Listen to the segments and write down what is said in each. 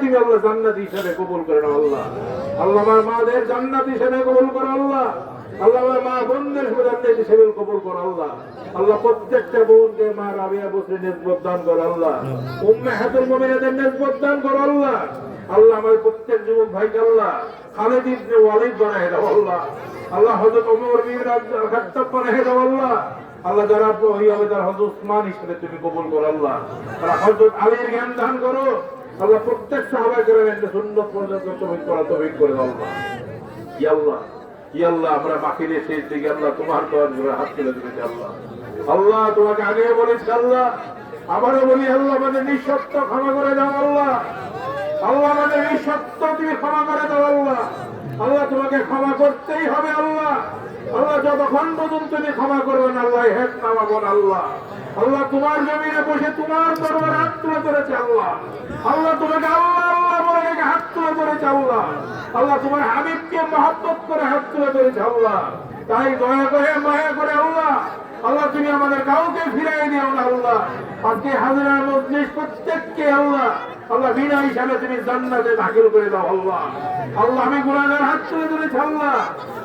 তুমি আল্লাহ জান্নাত হিসাবে কবুল করে নাও আল্লাহ। আল্লাহ আমার মাদের জান্নাত হিসাবে কবুল করো আল্লাহ। আল্লাহ মা বোনদের জান্নাত হিসাবে কবুল করো আল্লাহ। আল্লাহ প্রত্যেকটা বোনকে মা রাবিয়া বসে নিসবত দান করো আল্লাহ। উম্মে হাতুল মুমিনাদের নিসবত দান করো আল্লাহ। আল্লাহ আমার প্রত্যেক যুবক ভাইকে আল্লাহ খালেদ ইবনে ওয়ালিদ বানায় দাও আল্লাহ। আল্লাহ হযরত ওমর বিন খাত্তাব বানায় দাও আল্লাহ। আল্লাহ যারা হবে তার হযরত উসমান হিসেবে তুমি কবুল করো আল্লাহ। আর হযরত আলীর জ্ঞান দান করো। আল্লাহ প্রত্যেক সাহাবায়ে কেরামের সুন্নাত পর্যন্ত তুমি করা তৌফিক করে আল্লাহ ইয়াল্লাহ ইয়া আল্লাহ, আমরা বাকি দিয়ে দিকে আল্লাহ তোমার দোয়ার জন্য হাত তুলে দিয়েছি আল্লাহ। আল্লাহ তোমাকে আগে বলেছি আল্লাহ, আবারও বলি আল্লাহ, আমাদের নিঃশব্দ ক্ষমা করে দাও আল্লাহ। আল্লাহ আমাদের এই তুমি ক্ষমা করে দাও আল্লাহ আল্লাহ তোমাকে ক্ষমা করতেই হবে আল্লাহ যতক্ষণ পর্যন্ত তুমি ক্ষমা করবেন আল্লাহ হেদ নামাবন আল্লাহ। আল্লাহ তোমার জমিনে বসে তোমার দরবার হাত তুলে ধরেছে আল্লাহ। আল্লাহ তোমাকে আল্লাহ আল্লাহ বলে হাত তুলে ধরেছে আল্লাহ। আল্লাহ তোমার হাবিবকে মহব্বত করে হাত তুলে ধরেছে আল্লাহ। তাই দয়া করে, মায়া করে আল্লাহ আল্লাহ তুমি আমাদের কাউকে ফিরাই দিও না আল্লাহ। আজকে হাজার মধ্যে প্রত্যেককে আল্লাহ আল্লাহ বিনা হিসাবে তুমি জান্নাতে দাখিল করে দাও আল্লাহ। আল্লাহ, আমি গুণাগার হাত তুলে ধরেছি আল্লাহ।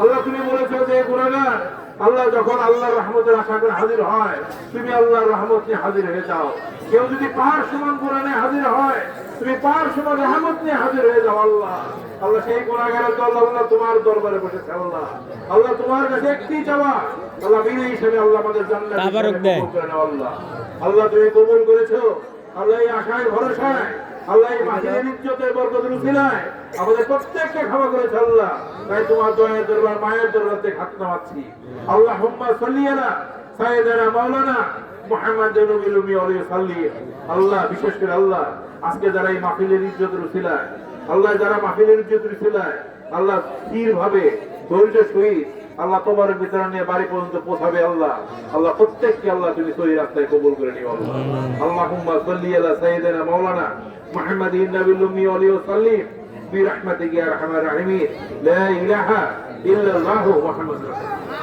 আল্লাহ, তুমি বলেছ যে গুণাগার আল্লাহ যখন আল্লাহর রহমতের আশা করে হাজির হয় তুমি আল্লাহর রহমত নিয়ে হাজির হয়ে যাও। কেউ যদি পাহাড় সমান কোরআনে হাজির হয় তুমি পাহাড় সমান রহমত নিয়ে হাজির হয়ে যাও আল্লাহ। আল্লাহ সেই গুণাগারের দল আল্লাহ তোমার দরবারে বসেছে আল্লাহ। আল্লাহ তোমার কাছে একটি চাওয়া আল্লাহ বিনা হিসেবে আল্লাহ আমাদের জান্নাত আল্লাহ। আল্লাহ তুমি কবুল করেছ। আল্লাহ এই আশায় ভরসায় আল্লাহ এই মাসের ইজ্জতের বরকতের উসিলায় আমাদের প্রত্যেককে ক্ষমা করেছে আল্লাহ তাই তোমার দয়ার দরবার মায়ের দরবার থেকে হাত নামাচ্ছি। আল্লাহ হুম্মা সাল্লিয়ানা সাইয়েদানা মাওলানা মুহাম্মদ নবীল উম্মি আলাইহি সাল্লি আল্লাহ বিশেষ করে আল্লাহ আজকে যারা এই মাহফিলের ইজ্জতের উসিলায় আল্লাহ যারা মাহফিলের ইজ্জতের উসিলায় আল্লাহ স্থির ভাবে ধৈর্য সহিত আল্লাহ তোমার বিতরণ নিয়ে বাড়ি পর্যন্ত পৌঁছাবে আল্লাহ। আল্লাহ প্রত্যেককে আল্লাহ তুমি সহি রাস্তায় কবুল করে নিও আল্লাহ। আল্লাহুম্মা সাল্লি আলা সাইয়্যিদিনা মাওলানা মুহাম্মাদিন নাবিল উম্মি ওয়া আলিহি ওয়াসাল্লিম برحمتك يا أرحم الراحمين. لا إله إلا الله محمد رسول الله.